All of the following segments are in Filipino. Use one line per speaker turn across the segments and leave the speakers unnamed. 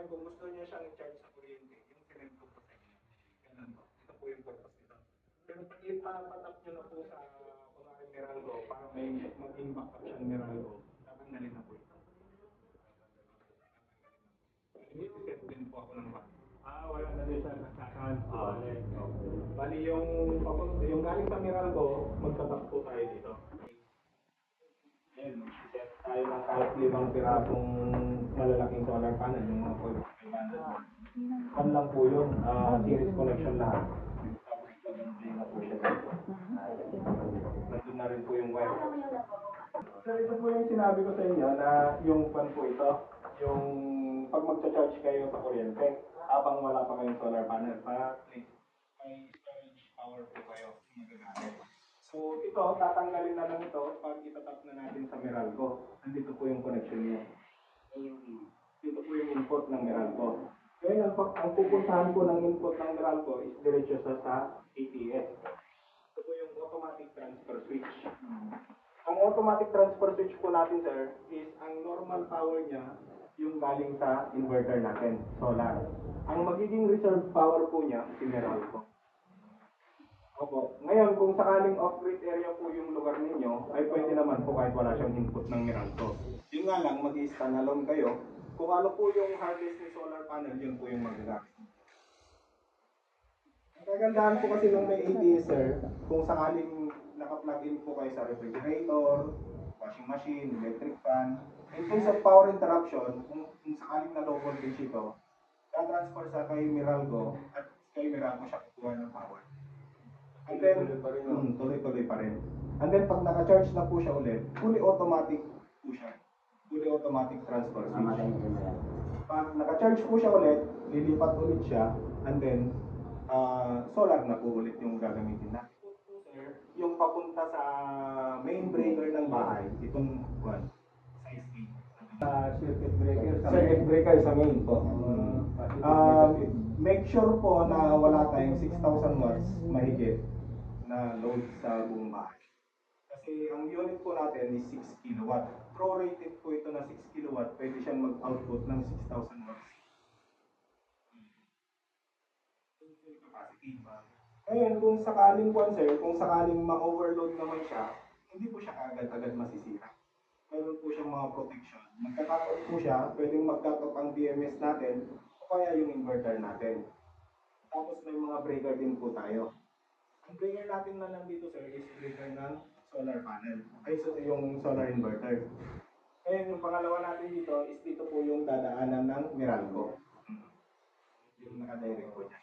Kaya kung gusto niya siyang i-charge sa kuryente, yung sinend ko po sa inyo. Ganun po. Ito po yung purpose nito. Pero pag ipapatap niyo na po sa kunwari Meralco, para may maging backup siyang Meralco, tatanggalin na po ito. Hindi, set din po ako ng back.
Ah, wala na din siya nagsasakan.
Ah, Bali yung yung galing sa Meralco, magtatap po tayo dito. Ayan, mag-set tayo ng kahit limang pirasong malalaking solar panel, yung mga 500 watt. Kan lang po yun, ah, series connection lahat. Tapos pag-play na po siya. Nandun na rin po yung wire. Sir, ito po yung sinabi ko sa inyo na yung pan po ito, yung pag magcha-charge kayo sa kuryente, habang wala pa kayong solar panel, para may storage power po kayo magagamit. So ito, tatanggalin na lang ito pag itatap na natin sa Meralco. Nandito po yung connection niya. Dito po yung input ng Meralco. Ngayon, pag ang pupuntahan po ng input ng Meralco is diretso sa, sa ATS. Ito po yung automatic transfer switch. Ang automatic transfer switch po natin, sir, is ang normal power niya yung galing sa inverter natin, solar. Ang magiging reserve power po niya, si Meralco. Opo. Ngayon, kung sakaling off-grid area po yung lugar ninyo, ay pwede naman po kahit wala siyang input ng Meralco. Yun nga lang, mag-standalone kayo. Kung ano po yung harness ni solar panel, yun po yung magagamit. Ang kagandahan po kasi nung may ATS, sir, kung sakaling naka-plug in po kayo sa refrigerator, washing machine, electric fan, in case of power interruption, kung, kung sakaling na low voltage ito, tatransfer sa kay Meralco at kay Meralco siya. And then, mm, tuloy-tuloy pa rin. And then, pag naka-charge na po siya ulit, fully automatic po siya. Fully automatic transfer switch. Pag naka-charge po siya ulit, lilipat ulit siya, and then, ah, solar na po ulit yung gagamitin. Sir, Yung papunta sa main breaker ng bahay, itong one, size 8.
Sa circuit breaker. sa-
Circuit breaker sa main po. Ah, make sure po na wala tayong 6,000 watts mahigit na load sa buong bahay. Kasi ang unit po natin is 6 kilowatt. Prorated po ito na 6 kilowatt, pwede siyang mag-output ng 6,000 watts. Capacity. Ngayon, kung sakaling po, sir, kung sakaling ma-overload naman siya, hindi po siya agad-agad masisira. Meron po siyang mga protection. Magka-cut off po siya, pwedeng mag-cut off ang BMS natin, o kaya yung inverter natin. Tapos may mga breaker din po tayo. Ang breaker natin na nandito, sir, is breaker ng solar panel. Ay, so yung solar inverter. Ngayon, yung pangalawa natin dito is dito po yung dadaanan ng Meralco. Yung nakadirect po niya.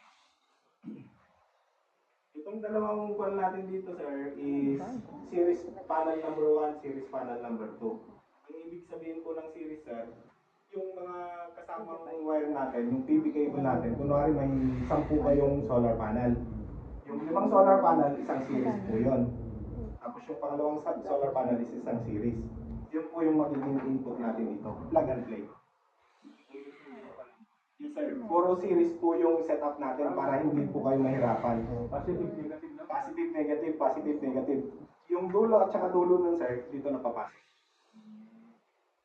Itong dalawang kwan natin dito, sir, is series panel number 1, series panel number 2. Ang ibig sabihin po ng series, sir, yung mga kasamang wire natin, yung PV cable natin, kunwari may 10 kayong solar panel. Yung limang solar panel, isang series po yun. Tapos yung pangalawang sa- solar panel is isang series. Yun po yung magiging input natin dito. Plug and play. Yes, sir. Puro series po yung setup natin para hindi po kayo mahirapan.
Positive, negative.
Positive, negative, positive, negative. Yung dulo at saka dulo nun, sir, dito na papasok.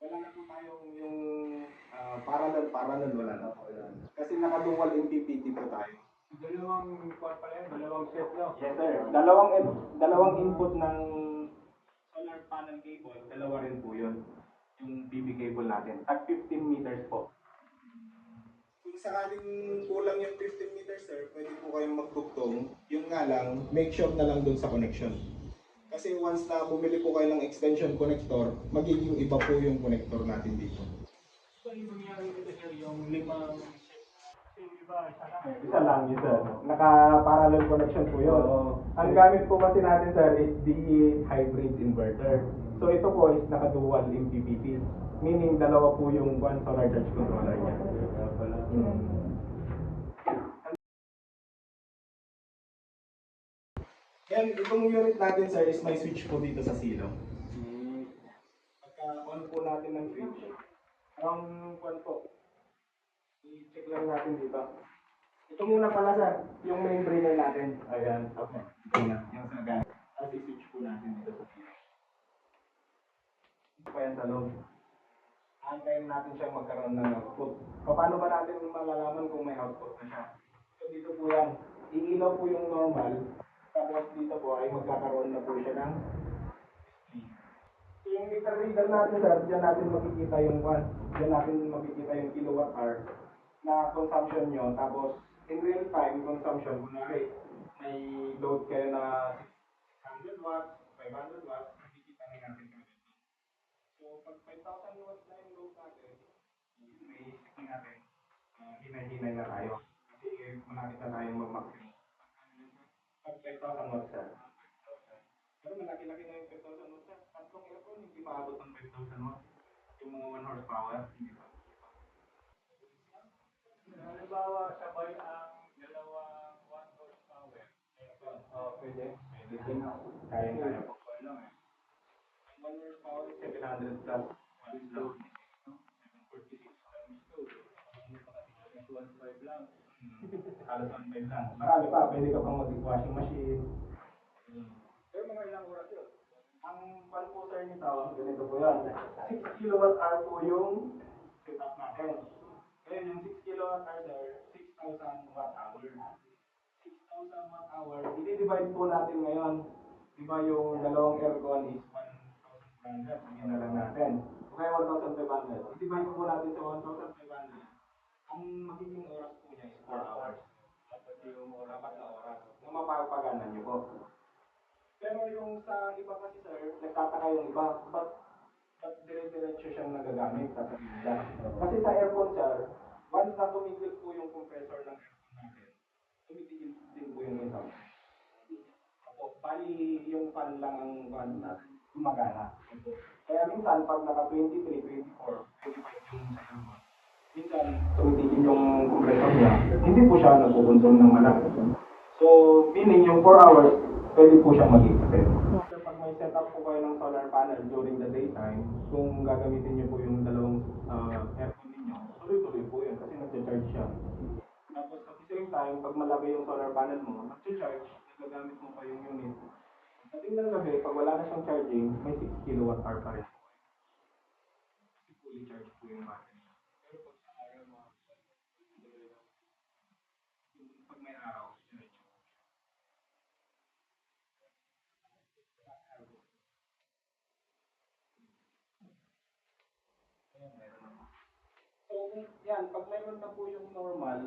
Wala na po tayong yung ah, parallel, parallel, wala na po. Kasi nakadual MPPT po tayo.
Dalawang kwan pala yan, dalawang set no?
Yes, sir. Dalawang, in- dalawang input ng solar panel cable, dalawa rin po yun. Yung PV cable natin. Tag 15 meters po. Kung sakaling kulang yung 15 meters, sir, pwede po kayong magdugtong. Yung nga lang, make sure na lang dun sa connection. Kasi once na bumili po kayo ng extension connector, magiging iba po yung connector natin dito.
So, yung nangyari dito sir, yung limang isa lang.
Yun, sir. Naka-parallel connection po yun. Ang gamit po kasi natin, sir, is DE hybrid inverter. So ito po is naka-dual MPPT. Meaning, dalawa po yung one solar charge controller niya.
Pala.
Yan, itong unit natin, sir, is may switch po dito sa silo.
Hmm.
Pagka-on po natin ng switch, ang kwan po, i-check lang natin dito. Ito muna pala, sir, yung main brainer natin.
Ayan.
Okay. Ito na, yung gana. As i-switch po natin dito sa TV. Pa yan sa loob. Antayin natin siya magkaroon ng output. Paano ba natin malalaman kung may output na siya? So dito po yan. Iilaw po yung normal. Tapos dito po ay magkakaroon na po siya ng yung meter reader natin sir, dyan natin makikita yung one. Dyan natin makikita yung kilowatt hour na consumption nyo. Tapos in real time consumption, kunwari may load kayo na 600 watts, 500 watts, makikita na natin kagad. So, pag 5,000 watts na yung load natin, may isip natin, uh, hinay-hinay na tayo. Kasi malapit na tayo mag-maximum. Pag 5,000 watts na. Pero malaki-laki na yung 5,000 watts na. Tatlong aircon, hindi maabot ng 5,000 watts. Yung mga 1 horsepower, hindi pa.
Halimbawa, sabay ang dalawang 1 horsepower.
Aircon, oh, pwede. Pwede din. Kaya-kaya po. lang eh. Ang 1 horsepower, 700 plus watts lang. 746 times 2.
1.5 lang.
Halos 1.5 lang. Marami pa. Pwede ka pang mag-washing machine.
Pero mga ilang oras yun?
Ang po sir nito, ganito po yan. 6 kilowatt hour po yung setup natin. Yung 6 kilowatt hour sir, 6,000 watt hour. 6,000 watt hour, i-divide po natin ngayon. Di ba yung dalawang aircon is 1,500, sabihin na lang natin. O kaya 1,500. I-divide po natin sa 1,500. Ang magiging oras po niya is 4 hours. Dapat yung apat na oras. Na mapapaganan niyo po. Pero yung sa iba kasi sir, nagtataka yung iba, ba't dire-diretso siyang nagagamit? Kasi sa aircon sir, once na tumigil po yung compressor ng aircon natin, tumitigil din po yung isa. Opo, bali yung fan lang ang fan natin, gumagana. Kaya minsan, pag naka 23, 24, 25 yung sa aircon, minsan tumitigil yung compressor niya, hindi po siya nagkukonsume ng malaki. So, meaning yung 4 hours, pwede po siyang mag-extend. May setup po kayo ng solar panel during the daytime, kung gagamitin niyo po yung dalawang ah, aircon ninyo, tuloy-tuloy po yun kasi nag-charge siya. Tapos at the same time, pag malaki yung solar panel mo, nag-charge, nagagamit mo pa yung unit. Pagdating ng gabi, pag wala na siyang charging, may 6 kilowatt hour pa rin. Fully charged po yung battery. Pero pag sa araw mo, pag may araw, diretso. So, yan, pag mayroon na po yung normal,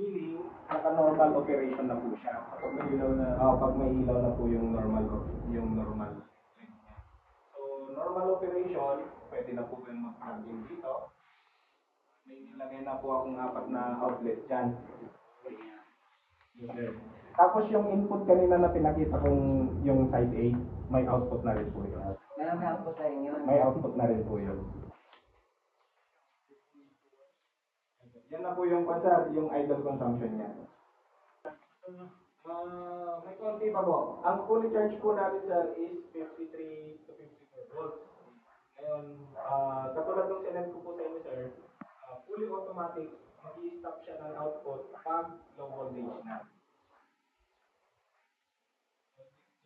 meaning, naka-normal operation na po siya. Kapag may ilaw na, oh, pag may ilaw na po yung normal, yung normal. So, normal operation, pwede na po kayong mag-plug in dito. May nilagay na po akong apat na outlet dyan. Tapos yung input kanina na pinakita kong yung size A, may output na rin po yun.
Meron ka po sa inyo.
May output na rin po yun. Yan na po yung kwansa, yung idle consumption niya. Ah, may konti pa po. Ang fully charge po natin sir is 53 to 54 volts. Ngayon, ah, katulad ng sinend ko po sa inyo sir, ah, fully automatic, mag-i-stop siya ng output pag low voltage na.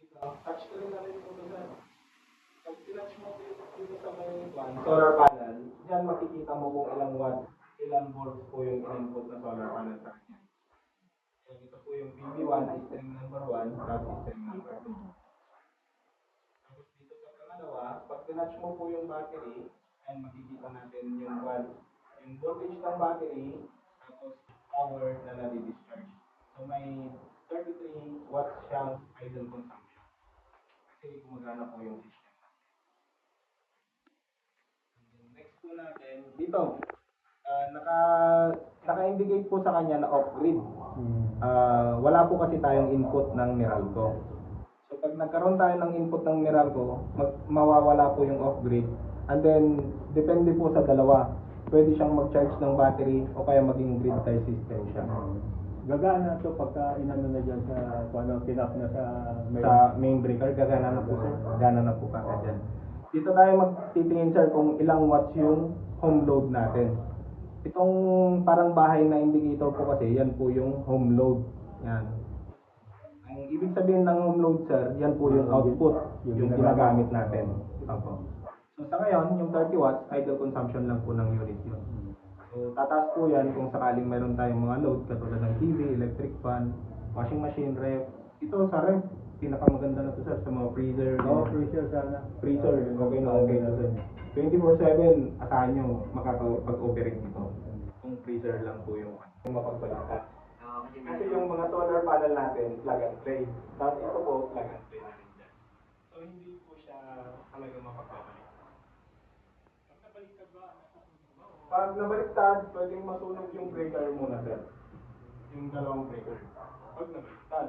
Dito, touch ko rin na rin po sir. Pag tinouch mo dito sa may solar panel, diyan makikita mo kung ilang watt, ilang volts po yung input na solar panel sa kanya. So, ito po yung PV1 na string number 1, tapos string number 2. Tapos dito sa pangalawa, pag tinouch mo po yung battery, ay makikita natin yung watt, yung voltage ng battery, tapos power na nadi-discharge. So may 33 watts siyang idle consumption. Kasi gumagana po yung system. Next po natin, dito, ah, naka, naka-indicate po sa kanya na off-grid. Ah, wala po kasi tayong input ng Meralco. So pag nagkaroon tayo ng input ng Meralco, mag, mawawala po yung off-grid. And then, depende po sa dalawa. Pwede siyang mag-charge ng battery o kaya maging grid tie system siya.
Gagana to pagka inano na dyan sa kung ano, tinap na sa may
Sa main breaker, gagana na po sir. Gana na po kaka dyan. Dito tayo magtitingin sir kung ilang watts yung home load natin. Itong parang bahay na indicator po kasi, yan po yung home load. Yan. Ang ibig sabihin ng home load, sir, yan po yung output,
Yung
yung
ginagamit.
ginagamit natin. Opo. So sa ngayon, yung 30 watts, idle consumption lang po ng unit yun. So tataas po yan kung sakaling meron tayong mga load katulad ng TV, electric fan, washing machine, ref. Ito sa ref, pinakamaganda na to sir sa mga freezer.
Oo, freezer sana.
freezer, okay na okay na sir. 24-7, asahan nyo makakapag-operate nito. Kung freezer lang po yung yung mapagbalita. Kasi yung mga solar panel natin, plug and play. Tapos ito po, plug and play na rin dyan. So hindi po siya talaga mapagpapalik.
Pag nabaliktad ba,
Pag nabaliktad, pwedeng masunog yung breaker muna sir. Yung dalawang breaker. Pag nabaliktad.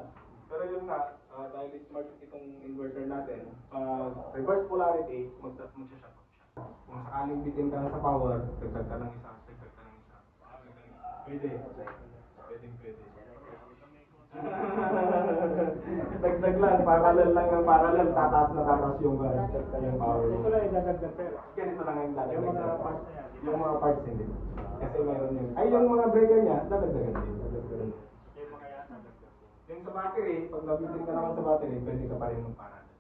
Pero yun nga, ah, dahil smart itong inverter natin, pag reverse polarity, mag magsashut off siya. Kung sakaling bitin ka sa power, dagdag ka ng isa, dagdag ka ng isa. Pwede. Pwedeng pwede. Dagdag lang, parallel lang ng parallel, tataas na tataas yung, uh, yung power.
Ito lang idadagdag sir.
Ganito lang yung lalagay.
Yung mga parts na yan.
Yung mga parts hindi. Kasi mayroon yun. Ay, yung mga breaker niya, dadagdagan din. Dadagdagan.
yung nabaliktad.
Yung sa battery, pag nabitin ka naman sa battery, pwede ka pa rin magparada.